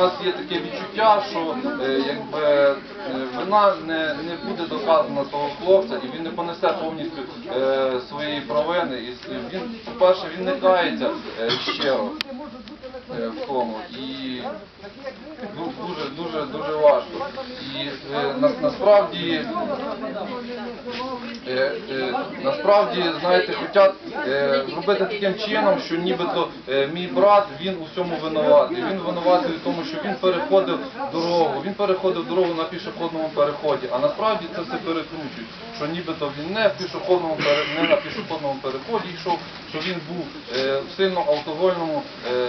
нас є таке відчуття, що е, якби е, вина не, не буде доказана того хлопця, і він не понесе повністю е, своєї провини. І він, по-перше, він не кається е, щиро е, в тому. І ду- дуже, дуже, дуже важко. І е, на, насправді, е, е, насправді, знаєте, хочуть е, зробити таким чином, що нібито е, мій брат він у всьому винуватий. Він винуватий в тому, що він переходив дорогу, він переходив дорогу на пішохідному переході, а насправді це все перекручують, що нібито він не в пішохідному пере- не на пішохідному переході йшов, що він був е, в сильно алкогольному е,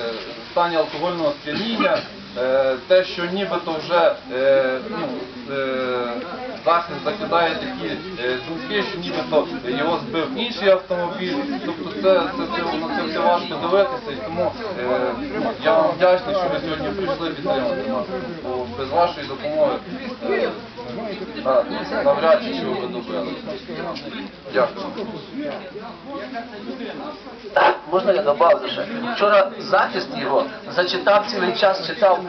стані алкогольного сп'яніння. Е, те, що нібито вже е, ну, е, захист закидає такі е, думки, що нібито його збив інший автомобіль. Тобто це, це, все важко дивитися, і тому е, я вам вдячний, що ви сьогодні прийшли підтримати нас. Бо без вашої допомоги е, на- навряд чи чого ви добилися. Дякую. Можна я добавлю ще? Вчора захист його зачитав цілий час, читав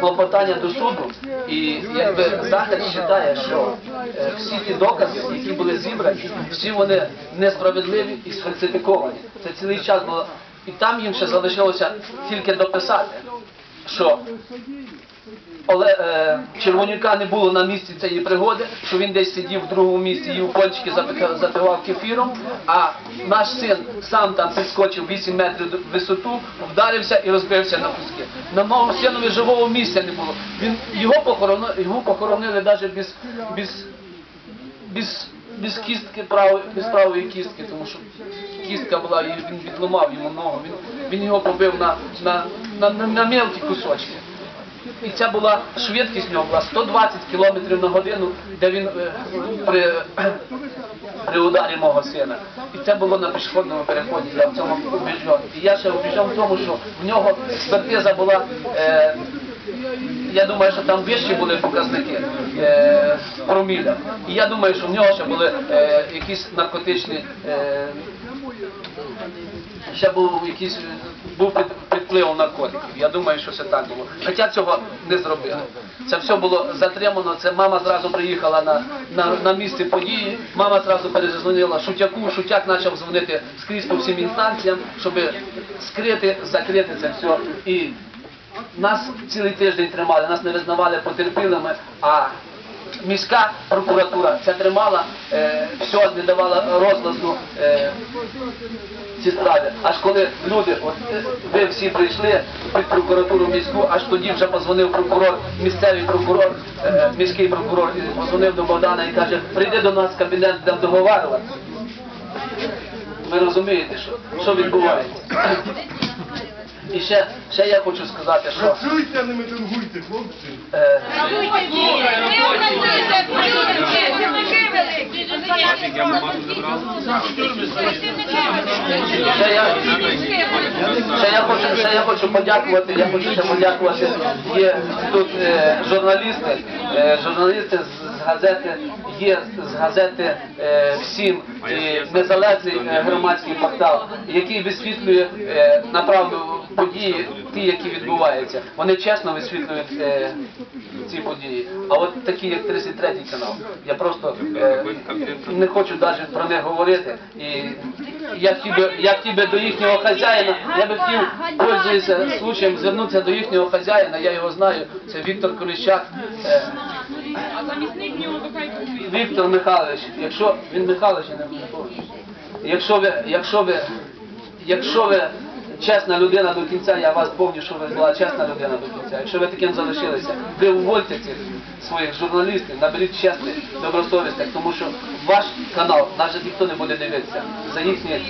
клопотання до суду, і якби захист вважає, що е, всі ті докази, які були зібрані, всі вони несправедливі і сфальсифіковані. Це цілий час було. І там їм ще залишилося тільки дописати, що Оле, е, Червонюка не було на місці цієї пригоди, що він десь сидів в другому місці, їв пончики, запика- запивав кефіром, а наш син сам там підскочив 8 метрів в висоту, вдарився і розбився на куски. На мого синові живого місця не було. Він, його, похоронили, його похоронили навіть без, без, без, без кістки правої, без правої кістки, тому що кістка була, і він відламав йому ногу, він, він його побив на, на, на, на, на мелкі кусочки. І ця була швидкість в нього була 120 км на годину, де він е, при, при ударі мого сина. І це було на пішохідному переході, я в цьому убіжджен. І я ще убіжджен в тому, що в нього експертиза була, е, я думаю, що там вищі були показники е, проміля. І я думаю, що в нього ще були е, якісь наркотичні е, ще був якийсь був під впливом наркотиків. Я думаю, що це так було. Хоча цього не зробили. Це все було затримано. Це мама зразу приїхала на, на, на місце події. Мама зразу перезвонила шутяку. Шутяк почав дзвонити скрізь по всім інстанціям, щоб скрити, закрити це все. І нас цілий тиждень тримали, нас не визнавали потерпілими, а міська прокуратура це тримала, е, все не давала розгласу е, ці справи. Аж коли люди, от е, ви всі прийшли під прокуратуру міську, аж тоді вже позвонив прокурор, місцевий прокурор, е, міський прокурор, і позвонив до Богдана і каже, прийди до нас в кабінет, будемо договарюватися. Ви розумієте, що, що відбувається. І ще, ще я хочу сказати, що Працюйте, не мітингуйте, хлопці. е, ще я, ще я хочу, ще я хочу подякувати, я хочу ще подякувати. Є тут е, журналісти, е, журналісти з, з газети, є з газети е, всім незалежний е, громадський портал, який висвітлює е, направду події, ті, які відбуваються. Вони чесно висвітлюють ці події. А от такі, як 33-й канал, я просто не хочу навіть про них говорити. І я хотів би до їхнього хазяїна, я би хотів, пользуюся случаєм, звернутися до їхнього хазяїна, я його знаю, це Віктор Коліщак. Замісник нього така й Віктор Михайлович, якщо він Михайлович, не пам'ятаю. Якщо ви, якщо ви, якщо ви чесна людина до кінця, я вас пам'ятаю, що ви була чесна людина до кінця. Якщо ви таким залишилися, ви увольте цих своїх журналістів, наберіть чесних, добросовісних, тому що ваш канал навіть ніхто не буде дивитися за їхні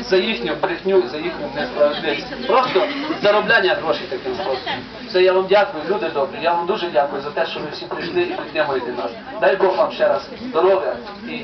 за їхню брехню, за їхню несправедливість. Просто заробляння грошей таким способом. Все, я вам дякую, люди добрі. Я вам дуже дякую за те, що ви всі прийшли і підтримуєте нас. Дай Бог вам ще раз здоров'я і